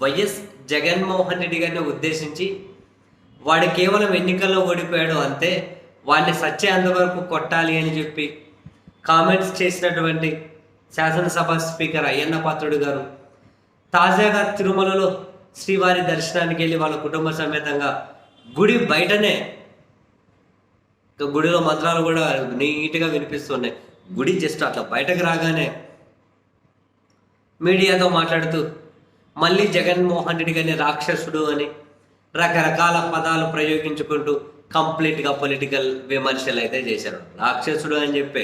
YS Jaganmohan Reddy గారిని ఉద్దేశించి వాడు కేవలం ఎన్నికల్లో ఓడిపోయాడు అంతే వాడిని సచ్చే అంతవరకు కొట్టాలి అని చెప్పి కామెంట్స్ చేసినటువంటి శాసనసభ స్పీకర్ అయ్యన్న పాత్రుడు గారు తాజాగా తిరుమలలో శ్రీవారి దర్శనానికి వెళ్ళి వాళ్ళ కుటుంబ సమేతంగా గుడి బయటనే గుడిలో మంత్రాలు కూడా నీట్గా వినిపిస్తున్నాయి. గుడి జస్ట్ అట్లా బయటకు రాగానే మీడియాతో మాట్లాడుతూ మళ్ళీ జగన్మోహన్ రెడ్డి గారిని రాక్షసుడు అని రకరకాల పదాలు ప్రయోగించుకుంటూ కంప్లీట్గా పొలిటికల్ విమర్శలు అయితే చేశారు. రాక్షసుడు అని చెప్పి.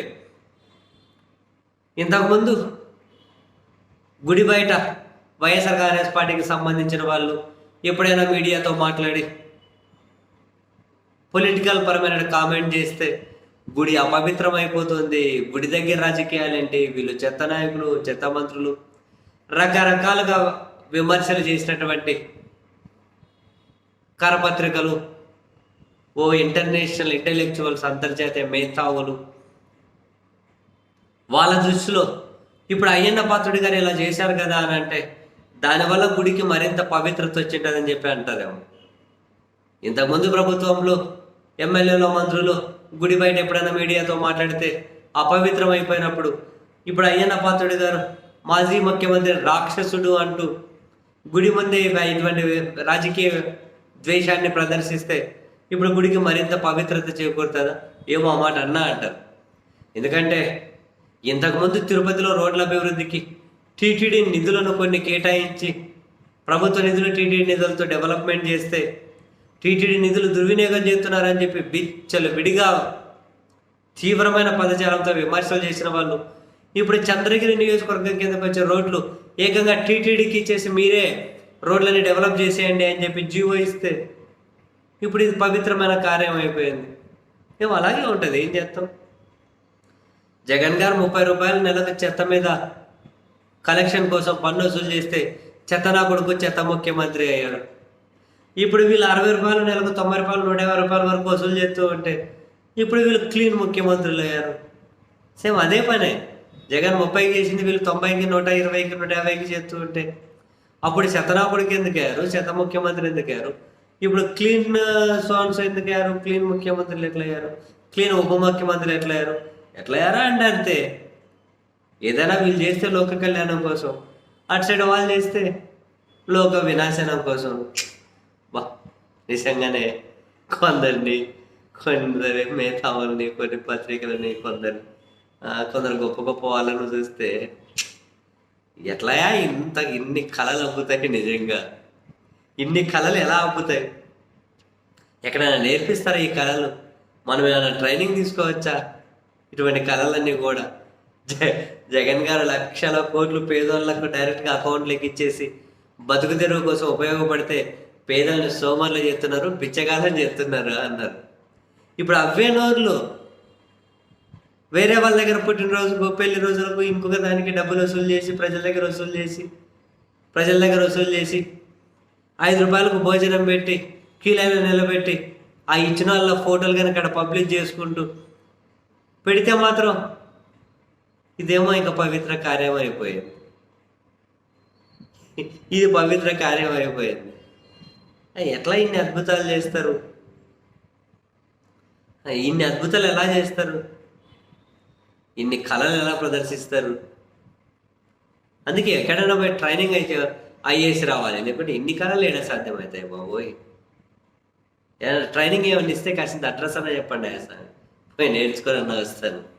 ఇంతకుముందు గుడి బయట వైఎస్ఆర్ కాంగ్రెస్ పార్టీకి సంబంధించిన వాళ్ళు ఎప్పుడైనా మీడియాతో మాట్లాడి పొలిటికల్ పరమైన కామెంట్ చేస్తే గుడి అపవిత్రం అయిపోతుంది గుడి దగ్గర రాజకీయాలేంటి వీళ్ళు చెత్త నాయకులు చెత్త మంత్రులు. రకరకాలుగా విమర్శలు చేసినటువంటి కరపత్రికలు ఓ ఇంటర్నేషనల్ ఇంటెలెక్చువల్స్ అంతర్జాతీయ మేధావులు వాళ్ళ దృష్టిలో ఇప్పుడు అయ్యన్న పాత్రుడి గారు ఇలా చేశారు కదా అని అంటే దానివల్ల గుడికి మరింత పవిత్రత వచ్చింటుందని చెప్పి అంటారేమో. ఇంతకుముందు ప్రభుత్వంలో ఎమ్మెల్యేలో మంత్రులు గుడి బయట ఎప్పుడైనా మీడియాతో మాట్లాడితే అపవిత్రం అయిపోయినప్పుడు ఇప్పుడు అయ్యన్న పాత్రుడి గారు మాజీ ముఖ్యమంత్రి రాక్షసుడు అంటూ గుడి ముందే ఇటువంటి రాజకీయ ద్వేషాన్ని ప్రదర్శిస్తే ఇప్పుడు గుడికి మరింత పవిత్రత చేకూరుతుందా? ఏమో అన్నమాట మాట అన్నా అంటారు. ఎందుకంటే ఇంతకుముందు తిరుపతిలో రోడ్ల అభివృద్ధికి టీటీడీ నిధులను కొన్ని కేటాయించి ప్రభుత్వ నిధులు టీటీడీ నిధులతో డెవలప్మెంట్ చేస్తే టీటీడీ నిధులు దుర్వినియోగం చేస్తున్నారని చెప్పి బిచ్చలు విడిగా తీవ్రమైన పదజాలంతో విమర్శలు చేసిన వాళ్ళు ఇప్పుడు చంద్రగిరి నియోజకవర్గం కిందకి వచ్చే రోడ్లు ఏకంగా టీటీడీకి ఇచ్చేసి మీరే రోడ్లని డెవలప్ చేసేయండి అని చెప్పి జీవో ఇస్తే ఇప్పుడు ఇది పవిత్రమైన కార్యం అయిపోయింది. మేము అలాగే ఉంటుంది ఏం చేస్తాం? జగన్ గారు ముప్పై రూపాయలు నెలకు చెత్త మీద కలెక్షన్ కోసం పన్ను వసూలు చేస్తే చెత్త నా కొడుకు చెత్త ముఖ్యమంత్రి అయ్యాడు ఇప్పుడు వీళ్ళు అరవై రూపాయలు నెలకు తొంభై రూపాయలు నూట యాభై రూపాయల వరకు వసూలు చేస్తూ ఉంటే ఇప్పుడు వీళ్ళు క్లీన్ ముఖ్యమంత్రులు అయ్యారు. సేమ్ అదే పనే. జగన్ ముప్పైకి చేసింది వీళ్ళు తొంభైకి నూట ఇరవైకి నూట యాభైకి చేస్తూ ఉంటే. అప్పుడు శతనాకుడికి ఎందుకు అయ్యారు? శత ముఖ్యమంత్రి ఎందుకు అయ్యారు? ఇప్పుడు క్లీన్ సాంగ్స్ ఎందుకు అయ్యారు? క్లీన్ ముఖ్యమంత్రులు ఎట్లయ్యారు క్లీన్ ఉప ముఖ్యమంత్రులు ఎట్లయ్యారు అయ్యారు? అంటే అంతే? ఏదైనా వీళ్ళు చేస్తే లోక కళ్యాణం కోసం అటు సైడ్ వాళ్ళు చేస్తే లోక వినాశనం కోసం. బా నిజంగానే కొందరిని కొందరి మేధావుల్ని కొన్ని పత్రికలని కొందరిని కొందరు గొప్ప గొప్ప వాళ్ళను చూస్తే ఎట్లయా ఇంత ఇన్ని కళలు అమ్ముతాయి నిజంగా? ఇన్ని కళలు ఎలా అమ్ముతాయి? ఎక్కడైనా నేర్పిస్తారా ఈ కళలు? మనం ఏమైనా ట్రైనింగ్ తీసుకోవచ్చా? ఇటువంటి కళలన్నీ కూడా. జ జగన్ గారు లక్షల కోట్లు పేదోళ్ళకు డైరెక్ట్గా అకౌంట్లోకి ఇచ్చేసి బతుకు తెరువు కోసం ఉపయోగపడితే పేదలను సోమర్లు చేస్తున్నారు బిచ్చగాలం చేస్తున్నారు అన్నారు. ఇప్పుడు అవే నోర్లు వేరే వాళ్ళ దగ్గర పుట్టినరోజుకు పెళ్ళి రోజులకు ఇంకొక దానికి డబ్బులు వసూలు చేసి ప్రజల దగ్గర వసూలు చేసి ప్రజల దగ్గర వసూలు చేసి ఐదు రూపాయలకు భోజనం పెట్టి కీలైన నిలబెట్టి ఆ ఇచ్చిన వాళ్ళ ఫోటోలు కనుక అక్కడ పబ్లిష్ చేసుకుంటూ పెడితే మాత్రం ఇదేమో ఇంకా పవిత్ర కార్యం అయిపోయింది. ఇది పవిత్ర కార్యం అయిపోయింది. ఎట్లా ఇన్ని అద్భుతాలు చేస్తారు? ఇన్ని అద్భుతాలు ఎలా చేస్తారు? ఇన్ని కళలు ఎలా ప్రదర్శిస్తారు? అందుకే ఎక్కడైనా పోయి ట్రైనింగ్ అయితే ఐఏఎస్ రావాలి. లేకుంటే ఇన్ని కళలు ఏడా సాధ్యమవుతాయి బాబోయ్. ఏదైనా ట్రైనింగ్ ఏమైనా ఇస్తే కాసింత అడ్రస్ అన్న చెప్పండి సార్. పోయి నేర్చుకొని అన్న వస్తాను.